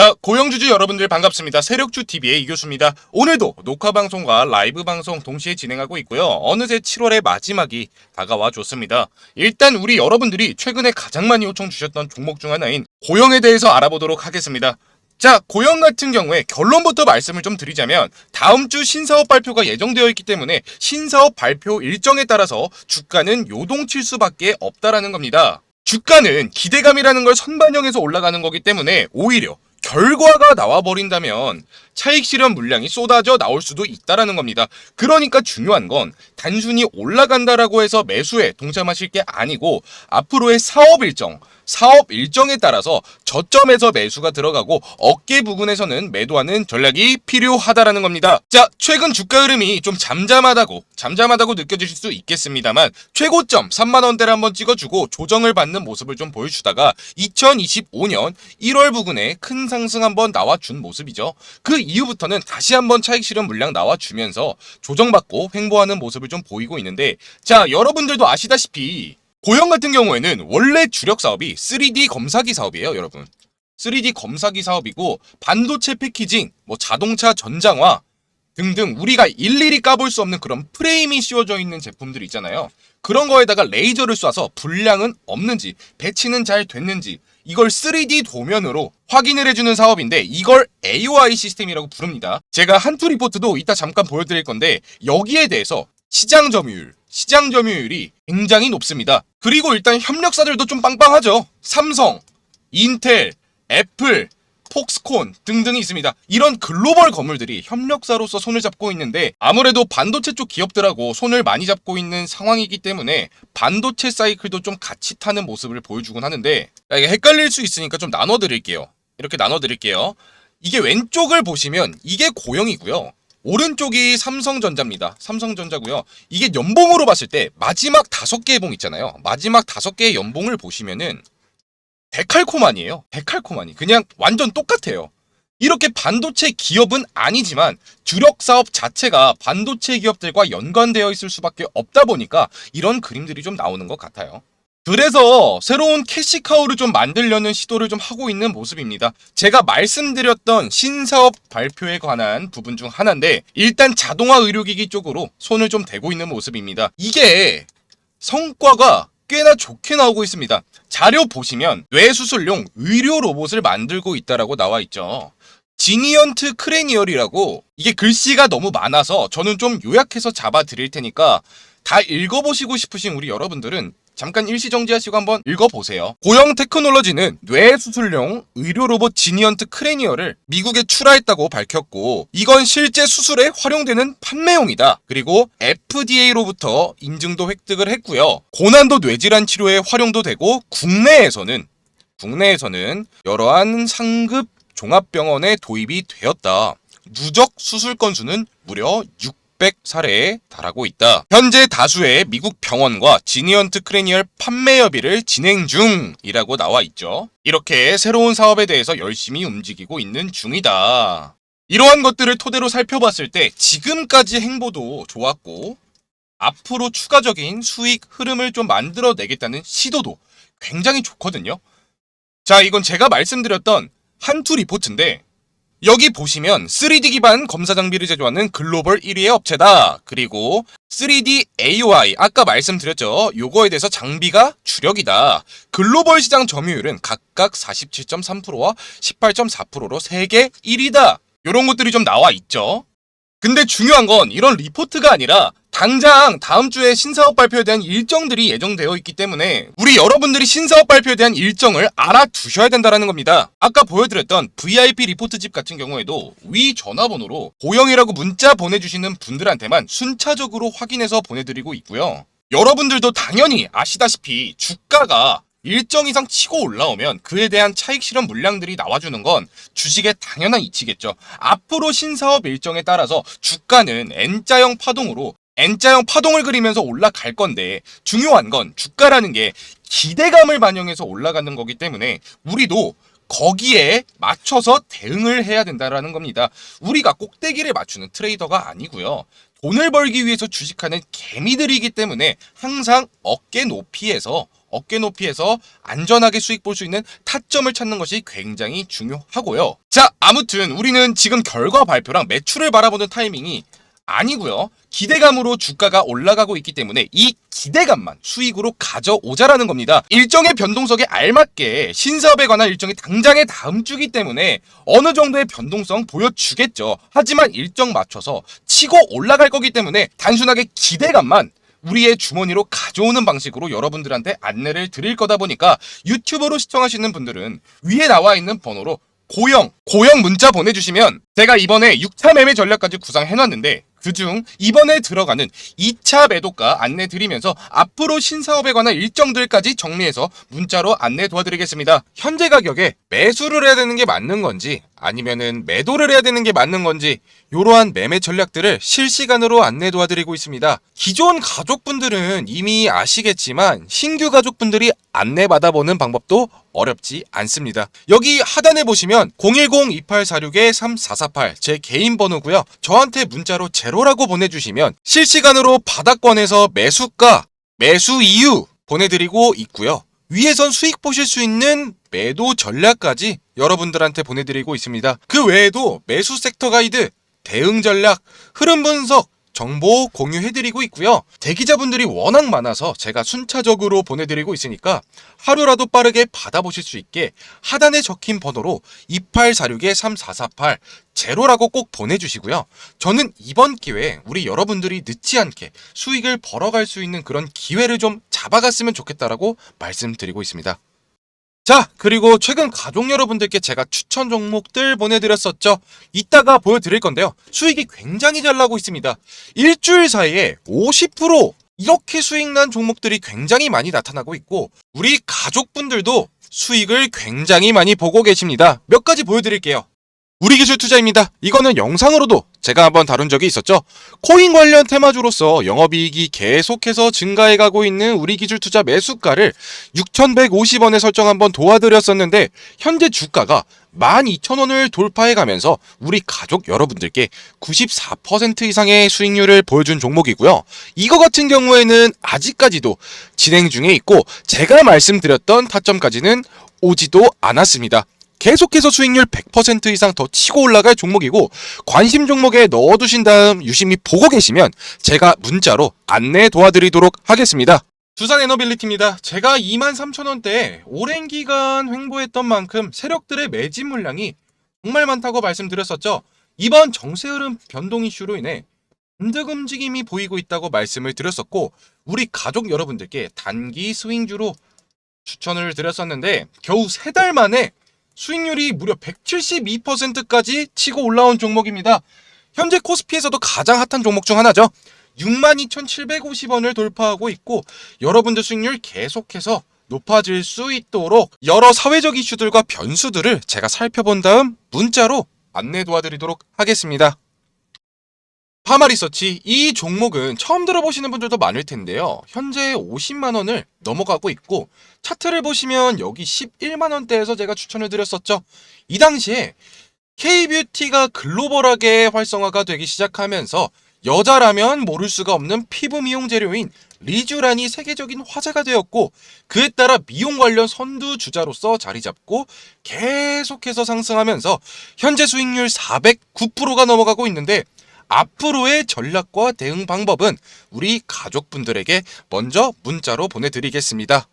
자, 고영주주 여러분들 반갑습니다. 세력주 TV의 이교수입니다. 오늘도 녹화 방송과 라이브 방송 동시에 진행하고 있고요. 어느새 7월의 마지막이 다가와 줬습니다. 일단 우리 여러분들이 최근에 가장 많이 요청 주셨던 종목 중 하나인 고영에 대해서 알아보도록 하겠습니다. 자, 고영 같은 경우에 결론부터 말씀을 좀 드리자면 다음 주 신사업 발표가 예정되어 있기 때문에 신사업 발표 일정에 따라서 주가는 요동칠 수밖에 없다라는 겁니다. 주가는 기대감이라는 걸 선반영해서 올라가는 거기 때문에 오히려 결과가 나와버린다면 차익 실현 물량이 쏟아져 나올 수도 있다라는 겁니다. 그러니까 중요한 건 단순히 올라간다라고 해서 매수에 동참하실 게 아니고 앞으로의 사업 일정, 사업 일정에 따라서 저점에서 매수가 들어가고 어깨 부근에서는 매도하는 전략이 필요하다라는 겁니다. 자, 최근 주가 흐름이 좀 잠잠하다고, 잠잠하다고 느껴지실 수 있겠습니다만 최고점 3만 원대를 한번 찍어주고 조정을 받는 모습을 좀 보여주다가 2025년 1월 부근에 큰 상승 한번 나와준 모습이죠. 그 이후부터는 다시 한번 차익 실현 물량 나와주면서 조정받고 횡보하는 모습을 좀 보이고 있는데 자, 여러분들도 아시다시피 고영 같은 경우에는 원래 주력 사업이 3D 검사기 사업이에요, 여러분. 3D 검사기 사업이고 반도체 패키징, 뭐 자동차 전장화 등등 우리가 일일이 까볼 수 없는 그런 프레임이 씌워져 있는 제품들 있잖아요. 그런 거에다가 레이저를 쏴서 불량은 없는지, 배치는 잘 됐는지 이걸 3D 도면으로 확인을 해주는 사업인데 이걸 AOI 시스템이라고 부릅니다. 제가 한투 리포트도 이따 잠깐 보여드릴 건데 여기에 대해서 시장 점유율, 시장 점유율이 굉장히 높습니다. 그리고 일단 협력사들도 좀 빵빵하죠. 삼성, 인텔, 애플, 폭스콘 등등이 있습니다. 이런 글로벌 건물들이 협력사로서 손을 잡고 있는데 아무래도 반도체 쪽 기업들하고 손을 많이 잡고 있는 상황이기 때문에 반도체 사이클도 좀 같이 타는 모습을 보여주곤 하는데 야, 이게 헷갈릴 수 있으니까 좀 나눠드릴게요. 이렇게 나눠드릴게요. 이게 왼쪽을 보시면 이게 고영이고요. 오른쪽이 삼성전자입니다. 삼성전자고요. 이게 연봉으로 봤을 때 마지막 다섯 개의 봉 있잖아요. 마지막 다섯 개의 연봉을 보시면은 데칼코만이에요. 데칼코만이 그냥 완전 똑같아요. 이렇게 반도체 기업은 아니지만 주력 사업 자체가 반도체 기업들과 연관되어 있을 수밖에 없다 보니까 이런 그림들이 좀 나오는 것 같아요. 그래서 새로운 캐시카우를 좀 만들려는 시도를 좀 하고 있는 모습입니다. 제가 말씀드렸던 신사업 발표에 관한 부분 중 하나인데 일단 자동화 의료기기 쪽으로 손을 좀 대고 있는 모습입니다. 이게 성과가 꽤나 좋게 나오고 있습니다. 자료 보시면 뇌수술용 의료 로봇을 만들고 있다라고 나와 있죠. 지니언트 크레니얼이라고 이게 글씨가 너무 많아서 저는 좀 요약해서 잡아 드릴 테니까 다 읽어보시고 싶으신 우리 여러분들은 잠깐 일시정지하시고 한번 읽어보세요. 고영 테크놀로지는 뇌수술용 의료 로봇 지니언트 크레니얼을 미국에 출하했다고 밝혔고 이건 실제 수술에 활용되는 판매용이다. 그리고 FDA로부터 인증도 획득을 했고요. 고난도 뇌질환 치료에 활용도 되고 국내에서는 국내에서는 여러한 상급 종합병원에 도입이 되었다. 누적 수술 건수는 무려 600 사례에 달하고 있다. 현재 다수의 미국 병원과 지니언트 크레니얼 판매 협의를 진행 중이라고 나와 있죠. 이렇게 새로운 사업에 대해서 열심히 움직이고 있는 중이다. 이러한 것들을 토대로 살펴봤을 때 지금까지 행보도 좋았고 앞으로 추가적인 수익 흐름을 좀 만들어내겠다는 시도도 굉장히 좋거든요. 자, 이건 제가 말씀드렸던 한투 리포트인데 여기 보시면 3D 기반 검사 장비를 제조하는 글로벌 1위의 업체다. 그리고 3D AOI 아까 말씀드렸죠. 요거에 대해서 장비가 주력이다. 글로벌 시장 점유율은 각각 47.3%와 18.4%로 세계 1위다. 요런 것들이 좀 나와 있죠. 근데 중요한 건 이런 리포트가 아니라 당장 다음 주에 신사업 발표에 대한 일정들이 예정되어 있기 때문에 우리 여러분들이 신사업 발표에 대한 일정을 알아두셔야 된다는 겁니다. 아까 보여드렸던 VIP 리포트집 같은 경우에도 위 전화번호로 고영이라고 문자 보내주시는 분들한테만 순차적으로 확인해서 보내드리고 있고요. 여러분들도 당연히 아시다시피 주가가 일정 이상 치고 올라오면 그에 대한 차익 실현 물량들이 나와주는 건 주식의 당연한 이치겠죠. 앞으로 신사업 일정에 따라서 주가는 N자형 파동으로 N자형 파동을 그리면서 올라갈 건데 중요한 건 주가라는 게 기대감을 반영해서 올라가는 거기 때문에 우리도 거기에 맞춰서 대응을 해야 된다라는 겁니다. 우리가 꼭대기를 맞추는 트레이더가 아니고요. 돈을 벌기 위해서 주식하는 개미들이기 때문에 항상 어깨 높이에서 어깨 높이에서 안전하게 수익 볼 수 있는 타점을 찾는 것이 굉장히 중요하고요. 자, 아무튼 우리는 지금 결과 발표랑 매출을 바라보는 타이밍이 아니고요. 기대감으로 주가가 올라가고 있기 때문에 이 기대감만 수익으로 가져오자라는 겁니다. 일정의 변동성에 알맞게 신사업에 관한 일정이 당장의 다음 주기 때문에 어느 정도의 변동성 보여주겠죠. 하지만 일정 맞춰서 치고 올라갈 거기 때문에 단순하게 기대감만 우리의 주머니로 가져오는 방식으로 여러분들한테 안내를 드릴 거다 보니까 유튜브로 시청하시는 분들은 위에 나와 있는 번호로 고영, 고영 문자 보내주시면 제가 이번에 6차 매매 전략까지 구상해놨는데 그중 이번에 들어가는 2차 매도가 안내 드리면서 앞으로 신사업에 관한 일정들까지 정리해서 문자로 안내 도와드리겠습니다. 현재 가격에 매수를 해야 되는 게 맞는 건지 아니면은 매도를 해야 되는 게 맞는 건지 이러한 매매 전략들을 실시간으로 안내 도와드리고 있습니다. 기존 가족분들은 이미 아시겠지만 신규 가족분들이 안내 받아보는 방법도 어렵지 않습니다. 여기 하단에 보시면 010-2846-3448 제 개인 번호고요. 저한테 문자로 제로라고 보내주시면 실시간으로 바닥권에서 매수가, 매수 이유 보내드리고 있고요. 위에선 수익 보실 수 있는 매도 전략까지 여러분들한테 보내드리고 있습니다. 그 외에도 매수 섹터 가이드, 대응 전략, 흐름 분석, 정보 공유해드리고 있고요. 대기자분들이 워낙 많아서 제가 순차적으로 보내드리고 있으니까 하루라도 빠르게 받아보실 수 있게 하단에 적힌 번호로 2846-3448 제로라고 꼭 보내주시고요. 저는 이번 기회에 우리 여러분들이 늦지 않게 수익을 벌어갈 수 있는 그런 기회를 좀 잡아갔으면 좋겠다라고 말씀드리고 있습니다. 자, 그리고 최근 가족 여러분들께 제가 추천 종목들 보내드렸었죠. 이따가 보여드릴 건데요. 수익이 굉장히 잘 나고 있습니다. 일주일 사이에 50% 이렇게 수익 난 종목들이 굉장히 많이 나타나고 있고, 우리 가족분들도 수익을 굉장히 많이 보고 계십니다. 몇 가지 보여드릴게요. 우리 기술 투자입니다. 이거는 영상으로도 제가 한번 다룬 적이 있었죠. 코인 관련 테마주로서 영업이익이 계속해서 증가해가고 있는 우리 기술 투자 매수가를 6,150원에 설정 한번 도와드렸었는데 현재 주가가 12,000원을 돌파해가면서 우리 가족 여러분들께 94% 이상의 수익률을 보여준 종목이고요. 이거 같은 경우에는 아직까지도 진행 중에 있고 제가 말씀드렸던 타점까지는 오지도 않았습니다. 계속해서 수익률 100% 이상 더 치고 올라갈 종목이고 관심 종목에 넣어두신 다음 유심히 보고 계시면 제가 문자로 안내 도와드리도록 하겠습니다. 두산 에너빌리티입니다. 제가 23,000원대에 오랜 기간 횡보했던 만큼 세력들의 매집 물량이 정말 많다고 말씀드렸었죠. 이번 정세 흐름 변동 이슈로 인해 반등 움직임이 보이고 있다고 말씀을 드렸었고 우리 가족 여러분들께 단기 스윙주로 추천을 드렸었는데 겨우 세 달 만에 수익률이 무려 172%까지 치고 올라온 종목입니다. 현재 코스피에서도 가장 핫한 종목 중 하나죠. 62,750원을 돌파하고 있고 여러분들 수익률 계속해서 높아질 수 있도록 여러 사회적 이슈들과 변수들을 제가 살펴본 다음 문자로 안내 도와드리도록 하겠습니다. 파마리서치 이 종목은 처음 들어보시는 분들도 많을 텐데요. 현재 50만 원을 넘어가고 있고 차트를 보시면 여기 11만 원대에서 제가 추천을 드렸었죠. 이 당시에 K뷰티가 글로벌하게 활성화가 되기 시작하면서 여자라면 모를 수가 없는 피부 미용 재료인 리쥬란이 세계적인 화제가 되었고 그에 따라 미용 관련 선두 주자로서 자리 잡고 계속해서 상승하면서 현재 수익률 409%가 넘어가고 있는데 앞으로의 전략과 대응 방법은 우리 가족분들에게 먼저 문자로 보내드리겠습니다.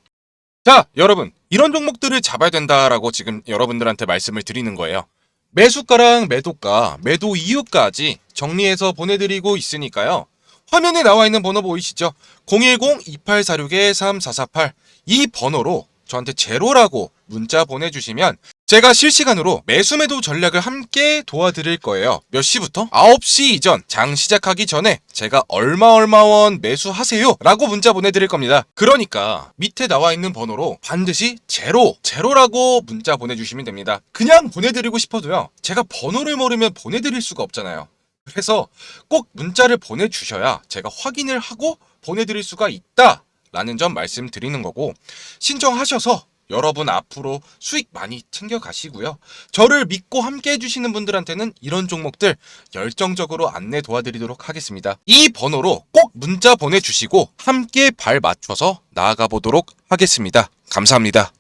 자, 여러분. 이런 종목들을 잡아야 된다라고 지금 여러분들한테 말씀을 드리는 거예요. 매수가랑 매도가, 매도 이유까지 정리해서 보내드리고 있으니까요. 화면에 나와 있는 번호 보이시죠? 010-2846-3448. 이 번호로 저한테 제로라고 문자 보내주시면 제가 실시간으로 매수 매도 전략을 함께 도와드릴 거예요. 몇 시부터? 9시 이전 장 시작하기 전에 제가 얼마 얼마 원 매수하세요 라고 문자 보내드릴 겁니다. 그러니까 밑에 나와 있는 번호로 반드시 제로, 제로라고 문자 보내주시면 됩니다. 그냥 보내드리고 싶어도요. 제가 번호를 모르면 보내드릴 수가 없잖아요. 그래서 꼭 문자를 보내주셔야 제가 확인을 하고 보내드릴 수가 있다. 라는 점 말씀드리는 거고 신청하셔서 여러분 앞으로 수익 많이 챙겨 가시고요. 저를 믿고 함께 해주시는 분들한테는 이런 종목들 열정적으로 안내 도와드리도록 하겠습니다. 이 번호로 꼭 문자 보내주시고 함께 발 맞춰서 나아가 보도록 하겠습니다. 감사합니다.